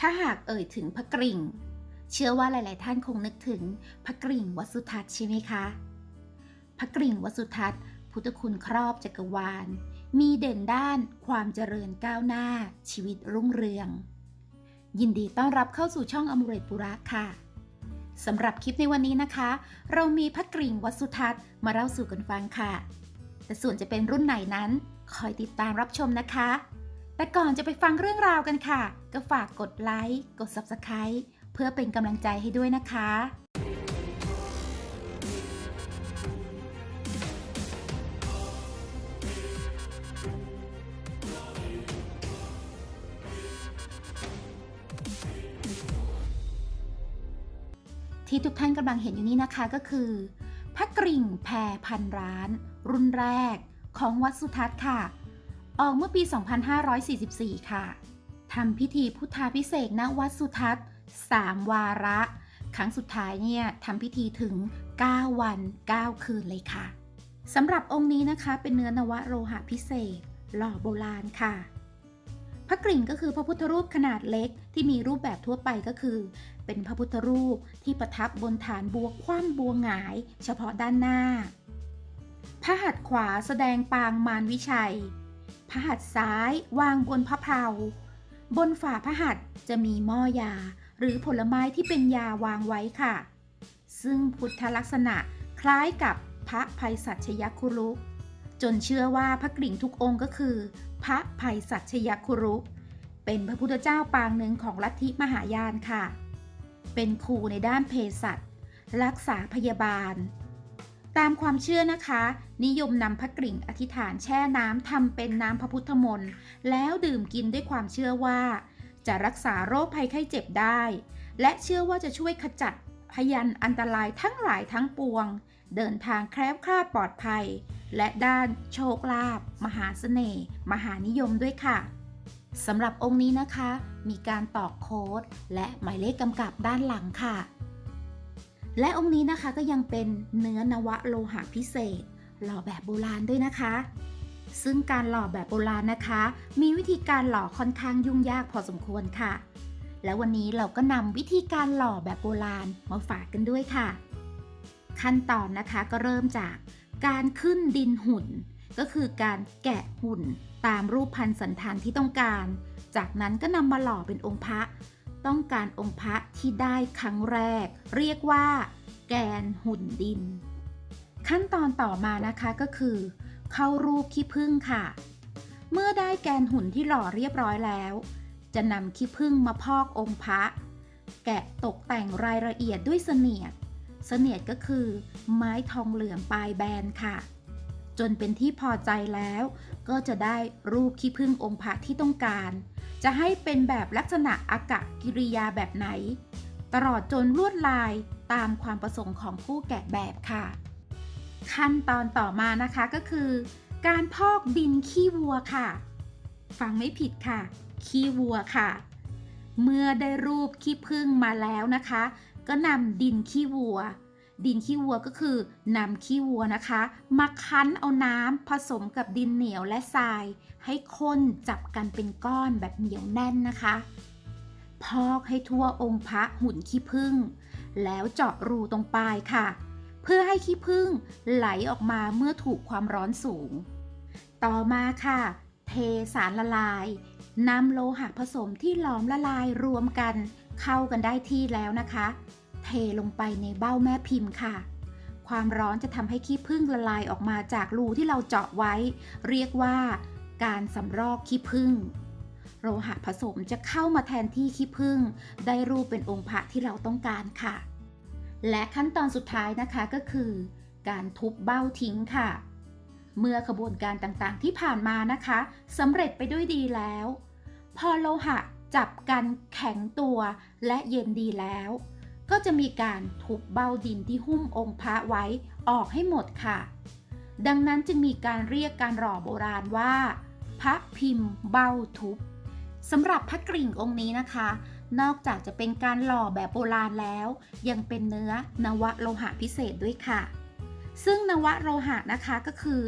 ถ้าหากเอ่ยถึงพระกริ่ง เชื่อว่าหลาย ๆ ท่านคงนึกถึงพระกริ่งวัสุทัศน์ใช่ไหมคะ พระกริ่งวัสุทัศน์ พุทธคุณครอบจักรวาล มีเด่นด้านความเจริญก้าวหน้า ชีวิตรุ่งเรือง ยินดีต้อนรับเข้าสู่ช่องอมเรตปุระค่ะสำหรับคลิปในวันนี้นะคะ เรามีพระกริ่งวัสุทัศน์มาเล่าสู่กันฟังค่ะ แต่ส่วนจะเป็นรุ่นไหนนั้น คอยติดตามรับชมนะคะ แต่ก่อนจะไปฟังเรื่องราวกันค่ะ ก็ฝากกดไลค์ กด Subscribe เพื่อเป็นกำลังใจให้ด้วยนะคะ ที่ทุกท่านกำลังเห็นอยู่นี้นะคะก็คือพระกริ่งแพรพันร้าน รุ่นแรกของวัดสุทัศน์ค่ะ ออกเมื่อปี 2544 ค่ะทำพิธีพุทธาพิเศษณวัดสุทัศน์ 3 วาระ ครั้งสุดท้ายเนี่ยทำพิธีถึง 9 วัน 9 คืนเลยค่ะสำหรับองค์นี้นะคะเป็นเนื้อนวโลหะพิเศษ หล่อโบราณค่ะ พระกริ่งก็คือพระพุทธรูปขนาดเล็กที่มีรูปแบบทั่วไปก็คือ เป็นพระพุทธรูปที่ประทับบนฐานบัวคว่ำบัวหงาย เฉพาะด้านหน้า พระหัตถ์ขวาแสดงปางมารวิชัย พระหัตถ์ซ้ายวางบนพระเพลาบนฝ่าพระหัตถ์จะมีหม้อยา หรือผลไม้ที่เป็นยาวางไว้ค่ะ ซึ่งพุทธลักษณะคล้ายกับพระภัยสัชยคุรุ จนเชื่อว่าพระกริ่งทุกองค์ก็คือ พระภัยสัชยคุรุ เป็นพระพุทธเจ้าปางหนึ่งของลัทธิมหายานค่ะ เป็นครูในด้านเภสัชรักษาพยาบาล ตามความเชื่อนะคะ นิยมนำพระกริ่งอธิษฐานแช่น้ำทำเป็นน้ำพระพุทธมนต์แล้วดื่มกินด้วยความเชื่อว่า จะรักษาโรคภัยไข้เจ็บได้ และเชื่อว่าจะช่วยขจัดพยันอันตรายทั้งหลายทั้งปวง เดินทางแคล้วคลาดปลอดภัย และด้านโชคลาภมหาเสน่ห์มหานิยมด้วยค่ะสำหรับองค์นี้นะคะ มีการตอกโค้ดและหมายเลขกำกับด้านหลังค่ะ และองค์นี้นะคะก็ยังเป็นเนื้อนวโลหะพิเศษ หล่อแบบโบราณด้วยนะคะ ซึ่งการหล่อแบบโบราณนะคะ มีวิธีการหล่อค่อนข้างยุ่งยากพอสมควรค่ะ และวันนี้เราก็นำวิธีการหล่อแบบโบราณมาฝากกันด้วยค่ะ ขั้นตอนนะคะก็เริ่มจากการขึ้นดินหุ่น ก็คือการแกะหุ่นตามรูปพันสันฐานที่ต้องการ จากนั้นก็นำมาหล่อเป็นองค์พระ ต้องการองค์พระที่ได้ครั้งแรก เรียกว่า แกนหุ่นดิน ขั้นตอนต่อมานะคะก็คือ เข้ารูปขี้ผึ้งค่ะ เมื่อได้แกนหุ่นที่หล่อเรียบร้อยแล้ว จะนำขี้ผึ้งมาพอกองค์พระ แกะตกแต่งรายละเอียดด้วยเสนียด เสนียดก็คือ ไม้ทองเหลืองปลายแบนค่ะ จนเป็นที่พอใจแล้ว ก็จะได้รูปขี้ผึ้งองค์พระที่ต้องการ จะให้เป็นแบบลักษณะอากะกิริยาแบบไหน ตลอดจนลวดลายตามความประสงค์ของผู้แกะแบบค่ะ ขั้นตอนต่อมานะคะก็คือ การพอกดินขี้วัวค่ะ ฟังไม่ผิดค่ะ ขี้วัวค่ะ เมื่อได้รูปขี้ผึ้งมาแล้วนะคะ ก็นำดินขี้วัว ดินขี้วัวก็คือนำขี้วัวนะคะ มาคั้นเอาน้ำผสมกับดินเหนียวและทราย ให้ข้นจับกันเป็นก้อนแบบเหนียวแน่นนะคะ พอกให้ทั่วองค์พระหุ่นขี้ผึ้งแล้วเจาะรูตรงปลายค่ะ เพื่อให้ขี้ผึ้งไหลออกมาเมื่อถูกความร้อนสูง ต่อมาค่ะ เทสารละลายนำโลหะผสมที่หลอมละลายรวมกันเข้ากันได้ที่แล้วนะคะ เทลงไปในเบ้าแม่พิมพ์ค่ะ ความร้อนจะทำให้ขี้ผึ้งละลายออกมาจากรูที่เราเจาะไว้ เรียกว่าการสำรอกขี้ผึ้งโลหะผสมจะเข้ามาแทนที่ขี้ผึ้งได้รูปเป็นองค์พระที่เราต้องการค่ะ และขั้นตอนสุดท้ายนะคะก็คือ การทุบเบ้าทิ้งค่ะ เมื่อขบวนการต่างๆที่ผ่านมานะคะสำเร็จไปด้วยดีแล้ว พอโลหะจับกันแข็งตัวและเย็นดีแล้ว ก็จะมีการทุบเบ้าดินที่หุ้มองค์พระไว้ออกให้หมดค่ะ ดังนั้นจึงมีการเรียกการหล่อโบราณว่า พระพิมพ์เบ้าทุบสำหรับพระกริ่งองค์นี้นะคะ นอกจากจะเป็นการหล่อแบบโบราณแล้ว ยังเป็นเนื้อนวโลหะพิเศษด้วยค่ะ ซึ่งนวโลหะนะคะก็คือ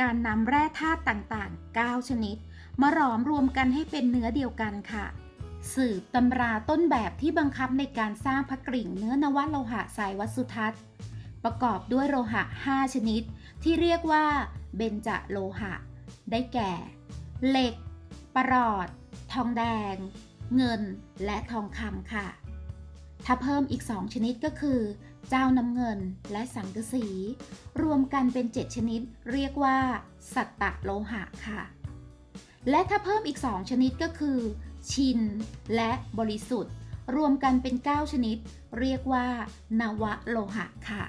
การนำแร่ธาตุต่างๆ 9 ชนิด มาหลอมรวมกันให้เป็นเนื้อเดียวกันค่ะ สืบตำราต้นแบบที่บังคับในการสร้างพระกริ่งเนื้อนวโลหะสายวัสุทัศน์ ประกอบด้วยโลหะ 5 ชนิด ที่เรียกว่าเบญจโลหะ ได้แก่ เหล็ก ประหลอด ทองแดง เงิน และทองคำค่ะ ถ้าเพิ่มอีก 2 ชนิดก็คือ เจ้าน้ำเงินและสังกะสี รวมกันเป็น 7 ชนิด เรียกว่า สัตตะโลหะค่ะ และถ้าเพิ่มอีก 2 ชนิดก็คือ ชิน และบริสุทธิ์ รวมกันเป็น 9 ชนิด เรียกว่านวโลหะค่ะ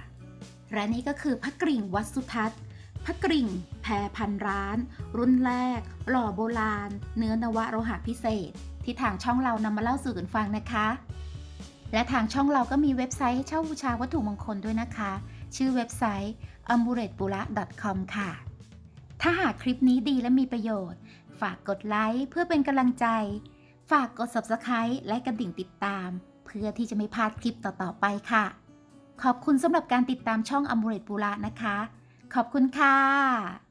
และนี่ก็คือพระกริ่งวัดสุทัศน์พระกริ่งแพรพันร้าน รุ่นแรก หล่อโบราณ เนื้อนวโลหะพิเศษ ที่ทางช่องเรานำมาเล่าสู่กันฟังนะคะ และทางช่องเราก็มีเว็บไซต์ให้เช่าบูชาวัตถุมงคลด้วยนะคะ ชื่อเว็บไซต์ a m u r e t b u r a com ค่ะ ถ้าหากคลิปนี้ดีและมีประโยชน์ ฝากกดไลค์เพื่อเป็นกำลังใจ ฝากกด subscribe และกระดิ่งติดตาม เพื่อที่จะไม่พลาดคลิปต่อๆไปค่ะ ขอบคุณสำหรับการติดตามช่องอ m u r e t b u r a นะคะ ขอบคุณค่ะ